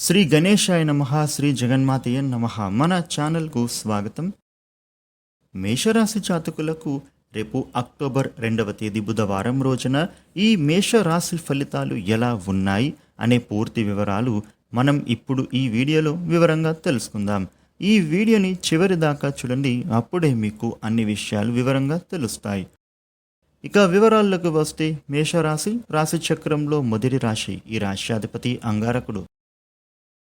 శ్రీ గణేశాయ నమ శ్రీ జగన్మాతయ నమ. మన ఛానల్కు స్వాగతం. మేషరాశి జాతకులకు రేపు అక్టోబర్ రెండవ తేదీ బుధవారం రోజున ఈ మేషరాశి ఫలితాలు ఎలా ఉన్నాయి అనే పూర్తి వివరాలు మనం ఇప్పుడు ఈ వీడియోలో వివరంగా తెలుసుకుందాం. ఈ వీడియోని చివరి దాకా చూడండి అప్పుడే మీకు అన్ని విషయాలు వివరంగా తెలుస్తాయి. ఇక వివరాల్లోకి వస్తే మేషరాశి రాశి చక్రంలో మొదటి రాశి ఈ రాశ్యాధిపతి అంగారకుడు.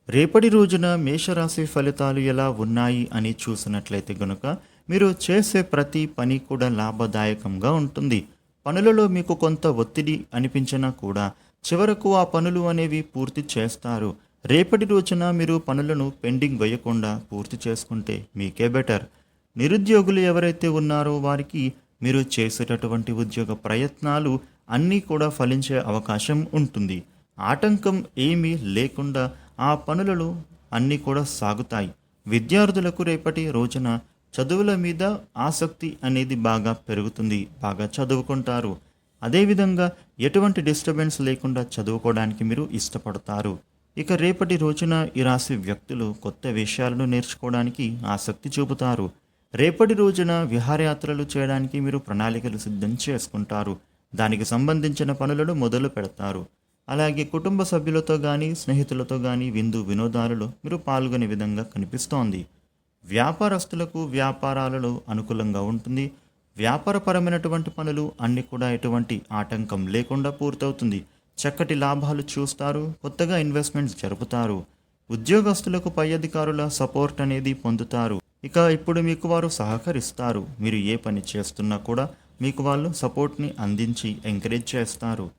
రేపటి రోజున మేషరాశి ఫలితాలు ఎలా ఉన్నాయి అని చూసినట్లయితే గనుక మీరు చేసే ప్రతి పని కూడా లాభదాయకంగా ఉంటుంది. పనులలో మీకు కొంత ఒత్తిడి అనిపించినా కూడా చివరకు ఆ పనులు అనేవి పూర్తి చేస్తారు. రేపటి రోజున మీరు పనులను పెండింగ్ వేయకుండా పూర్తి చేసుకుంటే మీకే బెటర్. నిరుద్యోగులు ఎవరైతే ఉన్నారో వారికి మీరు చేసేటటువంటి ఉద్యోగ ప్రయత్నాలు అన్నీ కూడా ఫలించే అవకాశం ఉంటుంది. ఆటంకం ఏమీ లేకుండా ఆ పనులలో అన్నీ కూడా సాగుతాయి. విద్యార్థులకు రేపటి రోజున చదువుల మీద ఆసక్తి అనేది బాగా పెరుగుతుంది. బాగా చదువుకుంటారు. అదేవిధంగా ఎటువంటి డిస్టర్బెన్స్ లేకుండా చదువుకోవడానికి మీరు ఇష్టపడతారు. ఇక రేపటి రోజున ఈ రాశి వ్యక్తులు కొత్త విషయాలను నేర్చుకోవడానికి ఆసక్తి చూపుతారు. రేపటి రోజున విహారయాత్రలు చేయడానికి మీరు ప్రణాళికలు సిద్ధం చేసుకుంటారు. దానికి సంబంధించిన పనులను మొదలు పెడతారు. అలాగే కుటుంబ సభ్యులతో కానీ స్నేహితులతో కానీ విందు వినోదాలలో మీరు పాల్గొనే విధంగా కనిపిస్తోంది. వ్యాపారస్తులకు వ్యాపారాలలో అనుకూలంగా ఉంటుంది. వ్యాపారపరమైనటువంటి పనులు అన్ని కూడా ఎటువంటి ఆటంకం లేకుండా పూర్తవుతుంది. చక్కటి లాభాలు చూస్తారు కొత్తగా ఇన్వెస్ట్మెంట్స్ జరుపుతారు. ఉద్యోగస్తులకు పై అధికారుల సపోర్ట్ అనేది పొందుతారు. ఇక ఇప్పుడు మీకు వారు సహకరిస్తారు. మీరు ఏ పని చేస్తున్నా కూడా మీకు వాళ్ళు సపోర్ట్ని అందించి ఎంకరేజ్ చేస్తారు.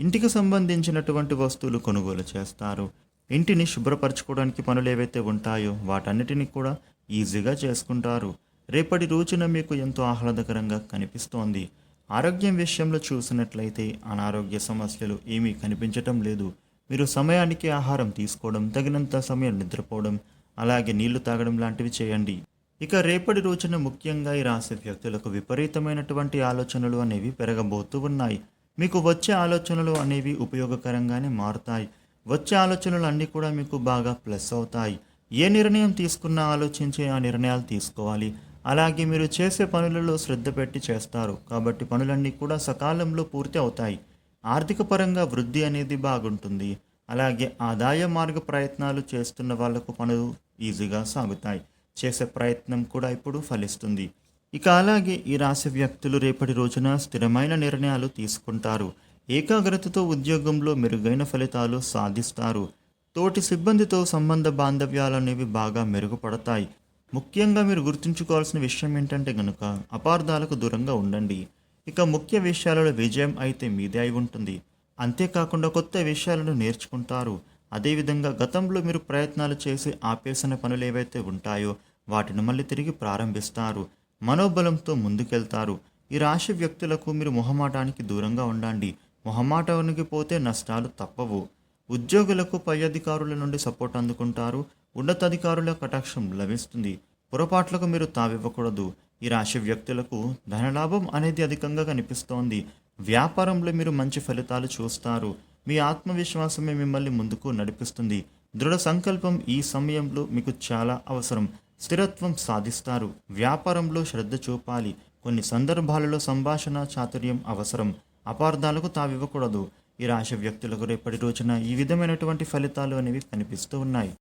ఇంటికి సంబంధించినటువంటి వస్తువులు కొనుగోలు చేస్తారు. ఇంటిని శుభ్రపరచుకోవడానికి పనులు ఏవైతే ఉంటాయో వాటన్నిటిని కూడా ఈజీగా చేసుకుంటారు. రేపటి రోజున మీకు ఎంతో ఆహ్లాదకరంగా కనిపిస్తోంది. ఆరోగ్యం విషయంలో చూసినట్లయితే అనారోగ్య సమస్యలు ఏమీ కనిపించటం లేదు. మీరు సమయానికి ఆహారం తీసుకోవడం తగినంత సమయం నిద్రపోవడం అలాగే నీళ్ళు తాగడం లాంటివి చేయండి. ఇక రేపటి రోజున ముఖ్యంగా ఈ రాసే వ్యక్తులకు విపరీతమైనటువంటి ఆలోచనలు అనేవి పెరగబోతూ ఉన్నాయి. మీకు వచ్చే ఆలోచనలు అనేవి ఉపయోగకరంగానే మారుతాయి. వచ్చే ఆలోచనలు అన్నీ కూడా మీకు బాగా ప్లస్ అవుతాయి. ఏ నిర్ణయం తీసుకున్నా ఆలోచించి ఆ నిర్ణయాలు తీసుకోవాలి. అలాగే మీరు చేసే పనులలో శ్రద్ధ పెట్టి చేస్తారు. కాబట్టి పనులన్నీ కూడా సకాలంలో పూర్తి అవుతాయి. ఆర్థిక పరంగా వృద్ధి అనేది బాగుంటుంది. అలాగే ఆదాయ మార్గ ప్రయత్నాలు చేస్తున్న వాళ్ళకు పనులు ఈజీగా సాగుతాయి. చేసే ప్రయత్నం కూడా ఇప్పుడు ఫలిస్తుంది. ఇక అలాగే ఈ రాశి వ్యక్తులు రేపటి రోజున స్థిరమైన నిర్ణయాలు తీసుకుంటారు. ఏకాగ్రతతో ఉద్యోగంలో మెరుగైన ఫలితాలు సాధిస్తారు. తోటి సిబ్బందితో సంబంధ బాంధవ్యాలు అనేవి బాగా మెరుగుపడతాయి. ముఖ్యంగా మీరు గుర్తుంచుకోవాల్సిన విషయం ఏంటంటే గనుక అపార్థాలకు దూరంగా ఉండండి. ఇక ముఖ్య విషయాలలో విజయం అయితే మీదే అయి ఉంటుంది. అంతేకాకుండా కొత్త విషయాలను నేర్చుకుంటారు. అదేవిధంగా గతంలో మీరు ప్రయత్నాలు చేసి ఆపేసిన పనులు ఏవైతే ఉంటాయో వాటిని మళ్ళీ తిరిగి ప్రారంభిస్తారు. మనోబలంతో ముందుకెళ్తారు. ఈ రాశి వ్యక్తులకు మీరు మొహమాటానికి దూరంగా ఉండండి. మొహమాటానికి పోతే నష్టాలు తప్పవు. ఉద్యోగులకు పై అధికారుల నుండి సపోర్ట్ అందుకుంటారు. ఉన్నతాధికారుల కటాక్షం లభిస్తుంది. పొరపాట్లకు మీరు తావివ్వకూడదు. ఈ రాశి వ్యక్తులకు ధనలాభం అనేది అధికంగా కనిపిస్తోంది. వ్యాపారంలో మీరు మంచి ఫలితాలు చూస్తారు. మీ ఆత్మవిశ్వాసమే మిమ్మల్ని ముందుకు నడిపిస్తుంది. దృఢ సంకల్పం ఈ సమయంలో మీకు చాలా అవసరం. స్థిరత్వం సాధిస్తారు. వ్యాపారంలో శ్రద్ధ చూపాలి. కొన్ని సందర్భాలలో సంభాషణ చాతుర్యం అవసరం. అపార్థాలకు తావివ్వకూడదు. ఈ రాశి వ్యక్తులకు రేపటి రోజున ఈ విధమైనటువంటి ఫలితాలు అనేవి కనిపిస్తూ ఉన్నాయి.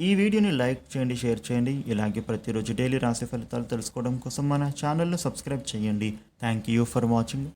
ఈ వీడియోని లైక్ చేయండి షేర్ చేయండి. ఇలాగే ప్రతిరోజు డైలీ రాశి ఫలితాలు తెలుసుకోవడం కోసం మన ఛానల్ను సబ్స్క్రైబ్ చేయండి. Thank you for watching.